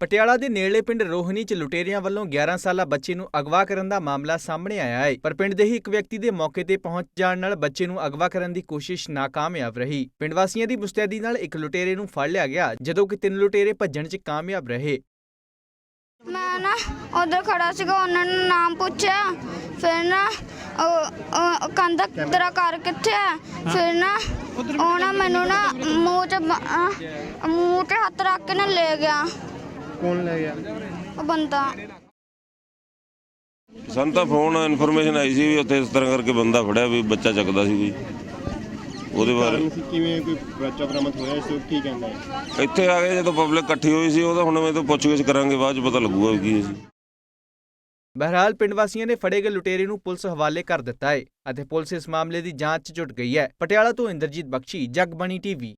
ਪਟਿਆਲਾ ਦੇ ਨੇੜਲੇ ਪਿੰਡ ਰੋਹਣੀ ਚ ਲੁਟੇਰਿਆਂ ਵੱਲੋਂ 11 ਸਾਲਾ ਬੱਚੇ ਨੂੰ ਅਗਵਾ ਕਰਨ ਦਾ ਮਾਮਲਾ ਸਾਹਮਣੇ ਆਇਆ ਹੈ ਪਰ ਪਿੰਡ ਦੇ ਹੀ ਇੱਕ ਵਿਅਕਤੀ ਦੇ ਮੌਕੇ ਤੇ ਪਹੁੰਚ ਜਾਣ ਨਾਲ ਬੱਚੇ ਨੂੰ ਅਗਵਾ ਕਰਨ ਦੀ ਕੋਸ਼ਿਸ਼ ਨਾਕਾਮਯਾਬ ਰਹੀ। ਪਿੰਡ ਵਾਸੀਆਂ ਦੀ ਮੁਸਤੈਦੀ ਨਾਲ ਇੱਕ ਲੁਟੇਰੇ ਨੂੰ ਫੜ ਲਿਆ ਗਿਆ, ਜਦੋਂ ਕਿ ਤਿੰਨ ਲੁਟੇਰੇ ਭੱਜਣ 'ਚ ਕਾਮਯਾਬ ਰਹੇ। ਮੈਂ ਨਾ ਉਧਰ ਖੜਾ ਸੀਗਾ, ਉਹਨਾਂ ਨੇ ਨਾਮ ਪੁੱਛਿਆ, ਫਿਰ ਨਾ ਕਹਿੰਦਾ ਤੇਰਾ ਘਰ ਕਿੱਥੇ ਹੈ ਫਿਰ ਨਾ ਉਹ ਮੈਨੂੰ ਨਾ ਮੂੰਹ 'ਚ ਮੂੰਹ 'ਤੇ ਹੱਥ ਰੱਖ ਕੇ ਨਾ ਲੈ ਗਿਆ। ਕੌਣ ਲੈ ਗਿਆ? ਉਹ ਬੰਦਾ। ਸਾਨੂੰ ਤਾਂ ਫੋਨ ਇਨਫੋਰਮੇਸ਼ਨ ਆਈ ਸੀ ਵੀ ਉੱਥੇ ਇਸ ਤਰ੍ਹਾਂ ਕਰਕੇ ਬੰਦਾ ਫੜਿਆ ਵੀ ਬੱਚਾ ਚੱਕਦਾ ਸੀ ਕੋਈ। ਉਹਦੇ ਬਾਰੇ। ਕਿਵੇਂ ਕੋਈ ਬੱਚਾ ਬਰਾਮਦ ਹੋਇਆ ਇਸ ਤੋਂ ਕੀ ਕਹਿੰਦਾ ਹੈ? ਇੱਥੇ ਆ ਗਏ ਜਦੋਂ ਪਬਲਿਕ ਇਕੱਠੀ ਹੋਈ ਸੀ ਉਹਦਾ ਹੁਣ ਮੈਂ ਤੋਂ ਪੁੱਛਗਿੱਛ ਕਰਾਂਗੇ ਬਾਅਦ ਚ ਪਤਾ ਲੱਗੂਗਾ ਵੀ ਕੀ ਸੀ ਬਹਰਹਾਲ ਪਿੰਡ ਵਾਸੀਆਂ ਨੇ ਫੜੇ ਗਏ ਲੁਟੇਰੇ ਨੂੰ ਪੁਲਿਸ ਹਵਾਲੇ ਕਰ ਦਿੱਤਾ ਹੈ ਅਤੇ ਪੁਲਿਸ ਇਸ ਮਾਮਲੇ ਦੀ ਜਾਂਚ 'ਚ ਜੁਟ ਗਈ ਹੈ। ਪਟਿਆਲਾ ਤੋਂ ਇੰਦਰਜੀਤ ਬਖਸ਼ੀ ਜਗਬਾਣੀ ਟੀਵੀ।